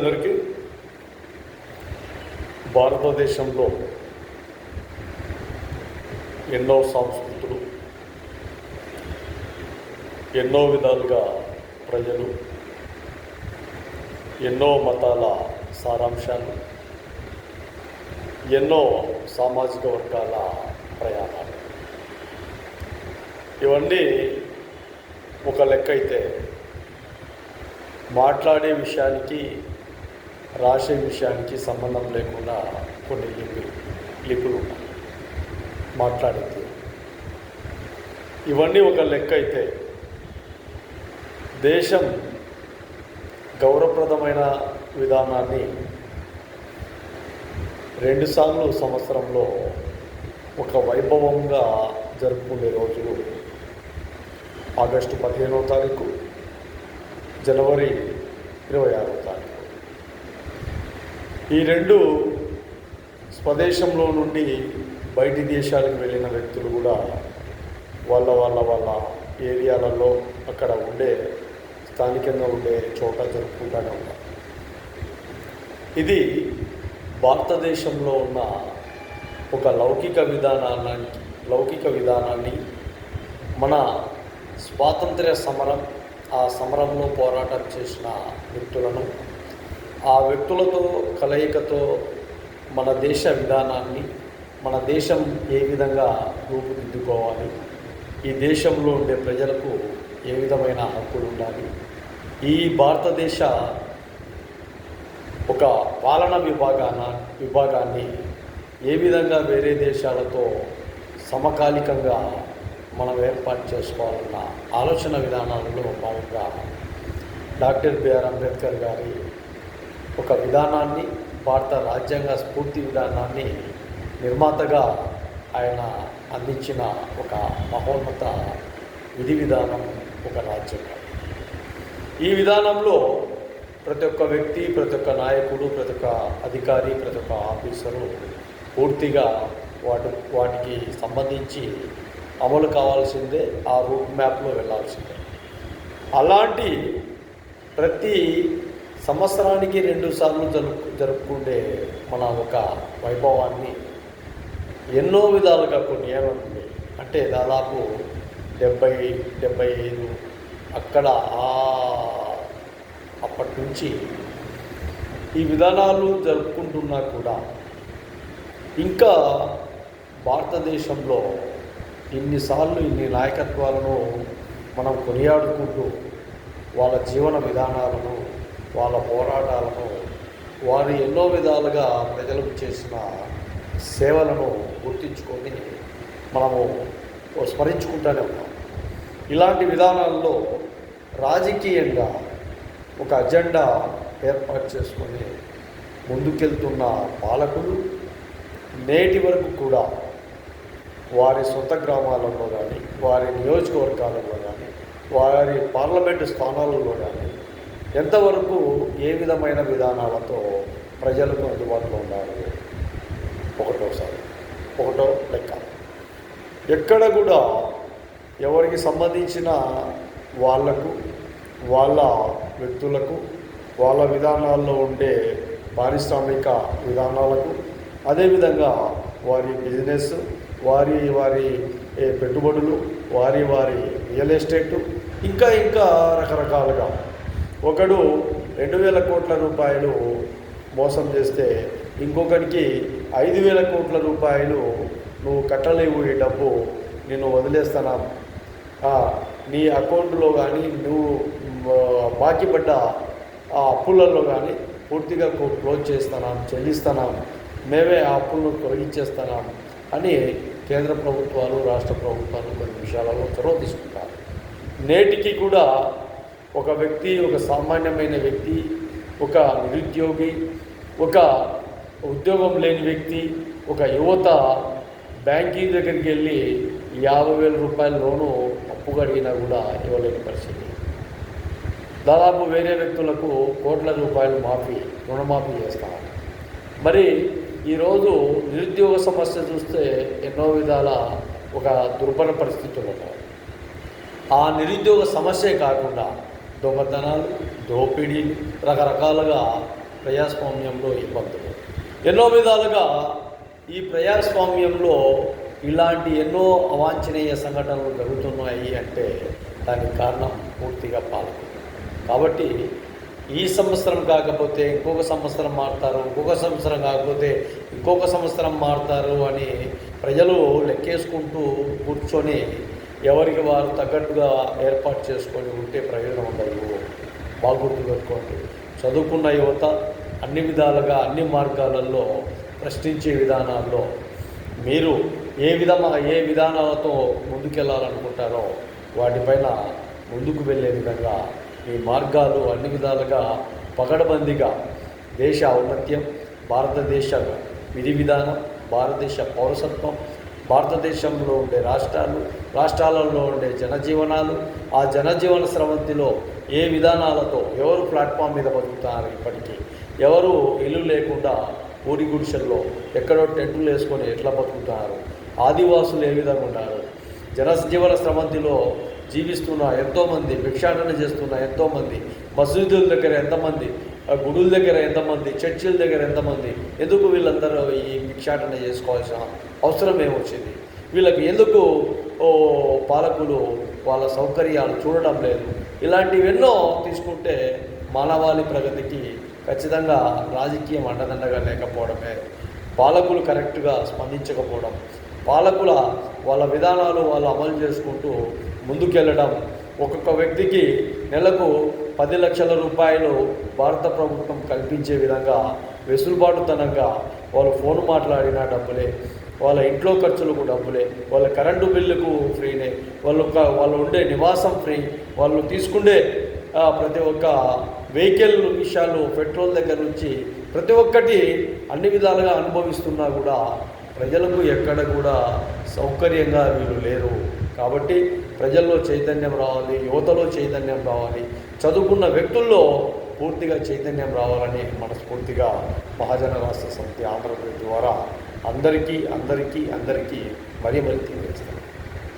అందరికీ భారతదేశంలో ఎన్నో సంస్కృతులు ఎన్నో విధాలుగా ప్రజలు ఎన్నో మతాల సారాంశాలు ఎన్నో సామాజిక వర్గాల ప్రయాణాలు. ఇవన్నీ ఒక లెక్క అయితే మాట్లాడే విషయానికి రాసే విషయానికి సంబంధం లేకుండా కొన్ని లిపి లిపులు మాట్లాడింది ఇవన్నీ ఒక లెక్క అయితే దేశం గౌరవప్రదమైన విధానాన్ని రెండుసార్లు సంవత్సరంలో ఒక వైభవంగా జరుపుకునే రోజులు ఆగస్టు పదిహేనవ తారీఖు జనవరి ఇరవై ఆరో తారీఖు. ఈ రెండు స్వదేశంలో నుండి బయటి దేశాలకు వెళ్ళిన వ్యక్తులు కూడా వాళ్ళ వాళ్ళ వాళ్ళ ఏరియాలలో అక్కడ ఉండే స్థానికంగా ఉండే చోట జరుపుకుంటానే ఉన్నారు. ఇది భారతదేశంలో ఉన్న ఒక లౌకిక విధానాన్ని లౌకిక విధానాన్ని మన స్వాతంత్ర్య సమరం ఆ సమరంలో పోరాటం చేసిన వ్యక్తులను ఆ వ్యక్తులతో కలయికతో మన దేశ విధానాన్ని మన దేశం ఏ విధంగా రూపుదిద్దుకోవాలి ఈ దేశంలో ఉండే ప్రజలకు ఏ విధమైన హక్కులు ఉండాలి ఈ భారతదేశ ఒక పాలన విభాగాన విభాగాన్ని ఏ విధంగా వేరే దేశాలతో సమకాలికంగా మనం ఏర్పాటు చేసుకోవాలన్న ఆలోచన విధానాలలో భాగంగా డాక్టర్ బిఆర్ అంబేద్కర్ గారి ఒక విధానాన్ని భారత రాజ్యాంగ స్ఫూర్తి విధానాన్ని నిర్మాతగా ఆయన అందించిన ఒక మహోన్నత విధి విధానం ఒక రాజ్యాంగం. ఈ విధానంలో ప్రతి ఒక్క వ్యక్తి ప్రతి ఒక్క నాయకుడు ప్రతి ఒక్క అధికారి ప్రతి ఒక్క ఆఫీసరు పూర్తిగా వాటి వాటికి సంబంధించి అమలు కావాల్సిందే ఆ రూట్ మ్యాప్లో వెళ్ళాల్సిందే. అలాంటి ప్రతి సంవత్సరానికి రెండు సార్లు జరుపు జరుపుకుండే మన ఒక వైభవాన్ని ఎన్నో విధాలుగా కొన్ని ఏమంటుంది అంటే దాదాపు డెబ్బై డెబ్బై ఐదు అక్కడ ఆ అప్పటి నుంచి ఈ విధానాలు జరుపుకుంటున్నా కూడా ఇంకా భారతదేశంలో ఇన్నిసార్లు ఇన్ని నాయకత్వాలను మనం కొనియాడుకుంటూ వాళ్ళ జీవన విధానాలను వాళ్ళ పోరాటాలను వారు ఎన్నో విధాలుగా ప్రజలకు చేసిన సేవలను గుర్తించుకొని మనము స్మరించుకుంటూనే ఉన్నాం. ఇలాంటి విధానాల్లో రాజకీయంగా ఒక అజెండా ఏర్పాటు చేసుకొని ముందుకెళ్తున్న పాలకులు నేటి వరకు కూడా వారి సొంత గ్రామాలలో కానీ వారి నియోజకవర్గాలలో కానీ వారి పార్లమెంటు స్థానాలలో కానీ ఎంతవరకు ఏ విధమైన విధానాలతో ప్రజలకు అందుబాటులో ఉండాలి? ఒకటోసారి ఒకటో లెక్క. ఎక్కడ కూడా ఎవరికి సంబంధించిన వాళ్ళకు వాళ్ళ వ్యక్తులకు వాళ్ళ విధానాల్లో ఉండే పారిశ్రామిక విధానాలకు అదేవిధంగా వారి బిజినెస్ వారి వారి పెట్టుబడులు వారి వారి రియల్ ఎస్టేటు ఇంకా ఇంకా రకరకాలుగా ఒకడు రెండు వేల కోట్ల రూపాయలు మోసం చేస్తే ఇంకొకరికి ఐదు వేల కోట్ల రూపాయలు నువ్వు కట్టలేవు ఈ డబ్బు నేను వదిలేస్తానా? నీ అకౌంట్లో కానీ నువ్వు బాకీ పడ్డ ఆ అప్పులలో కానీ పూర్తిగా క్లోజ్ చేస్తున్నాం చెల్లిస్తున్నాం మేమే ఆ అప్పులను తొలగించేస్తున్నాం అని కేంద్ర ప్రభుత్వాలు రాష్ట్ర ప్రభుత్వాలు కొన్ని విషయాలలో చొరవ తీసుకుంటారు. నేటికి కూడా ఒక వ్యక్తి ఒక సామాన్యమైన వ్యక్తి ఒక నిరుద్యోగి ఒక ఉద్యోగం లేని వ్యక్తి ఒక యువత బ్యాంకింగ్ దగ్గరికి వెళ్ళి యాభై వేల రూపాయల లోను అప్పు అడిగినా కూడా ఇవ్వలేని పరిస్థితి. దాదాపు వేరే వ్యక్తులకు కోట్ల రూపాయలు మాఫీ రుణమాఫీ చేస్తారు మరి ఈరోజు నిరుద్యోగ సమస్య చూస్తే ఎన్నో విధాల ఒక దుర్భర పరిస్థితులు ఉన్నాయి. ఆ నిరుద్యోగ సమస్యే కాకుండా దొంగతనాలు దోపిడీలు రకరకాలుగా ప్రజాస్వామ్యంలో ఇబ్బందులు ఎన్నో విధాలుగా ఈ ప్రజాస్వామ్యంలో ఇలాంటి ఎన్నో అవాంఛనీయ సంఘటనలు జరుగుతున్నాయి అంటే దానికి కారణం పూర్తిగా పాలకులు. కాబట్టి ఈ సంవత్సరం కాకపోతే ఇంకొక సంవత్సరం మారుతారు ఇంకొక సంవత్సరం కాకపోతే ఇంకొక సంవత్సరం మారుతారు అని ప్రజలు లెక్కేసుకుంటూ కూర్చొని ఎవరికి వారు తగ్గట్టుగా ఏర్పాటు చేసుకొని ఉంటే ప్రయోజనం ఉండదు. బాగా గుర్తుపెట్టుకోండి చదువుకున్న యువత అన్ని విధాలుగా అన్ని మార్గాలలో ప్రశ్నించే విధానాల్లో మీరు ఏ విధమా ఏ విధానాలతో ముందుకెళ్ళాలనుకుంటారో వాటిపైన ముందుకు వెళ్ళే విధంగా మీ మార్గాలు అన్ని విధాలుగా పగడబందిగా దేశ ఔన్నత్యం భారతదేశ విధి విధానం భారతదేశ పౌరసత్వం భారతదేశంలో ఉండే రాష్ట్రాలు రాష్ట్రాలలో ఉండే జనజీవనాలు ఆ జనజీవన స్రవంతిలో ఏ విధానాలతో ఎవరు ప్లాట్ఫామ్ మీద బతుకుతున్నారు ఇప్పటికీ? ఎవరు ఇల్లు లేకుండా ఊరి గుడిసెల్లో ఎక్కడో టెంటులు వేసుకొని ఎట్లా బతుకుతున్నారు ఆదివాసులు ఏ విధంగా ఉన్నారు? జనజీవన స్రవంతిలో జీవిస్తున్న ఎంతోమంది భిక్షాటన చేస్తున్న ఎంతోమంది మసీదుల దగ్గర ఎంతమంది గుడుల దగ్గర ఎంతమంది చర్చిల దగ్గర ఎంతమంది ఎందుకు వీళ్ళందరూ ఈ భిక్షాటన చేసుకోవాల్సిన అవసరం ఏమొచ్చింది? వీళ్ళకి ఎందుకు ఓ పాలకులు వాళ్ళ సౌకర్యాలు చూడడం లేదు? ఇలాంటివెన్నో తీసుకుంటే మానవాళి ప్రగతికి ఖచ్చితంగా రాజకీయం అండదండగా లేకపోవడమే. పాలకులు కరెక్ట్గా స్పందించకపోవడం పాలకుల వాళ్ళ విధానాలు వాళ్ళు అమలు చేసుకుంటూ ముందుకెళ్ళడం ఒక్కొక్క వ్యక్తికి నెలకు పది లక్షల రూపాయలు భారత ప్రభుత్వం కల్పించే విధంగా వెసులుబాటుతనంగా వాళ్ళు ఫోన్ మాట్లాడిన డబ్బులే. వాళ్ళ ఇంట్లో ఖర్చులకు డబ్బులే. వాళ్ళ కరెంటు బిల్లుకు ఫ్రీనే. వాళ్ళు ఒక- వాళ్ళు ఉండే నివాసం ఫ్రీ. వాళ్ళు తీసుకుండే ప్రతి ఒక్క వెహికల్ విషయాలు పెట్రోల్ దగ్గర నుంచి ప్రతి ఒక్కటి అన్ని విధాలుగా అనుభవిస్తున్నా కూడా ప్రజలకు ఎక్కడ కూడా సౌకర్యంగా వీళ్ళు లేరు. కాబట్టి ప్రజల్లో చైతన్యం రావాలి యువతలో చైతన్యం రావాలి చదువుకున్న వ్యక్తుల్లో పూర్తిగా చైతన్యం రావాలని మనస్ఫూర్తిగా మహాజన రాష్ట్ర సమితి ఆంధ్రప్రదేశ్ ద్వారా అందరికీ అందరికీ అందరికీ మరీ మరీ తెలియజేస్తాం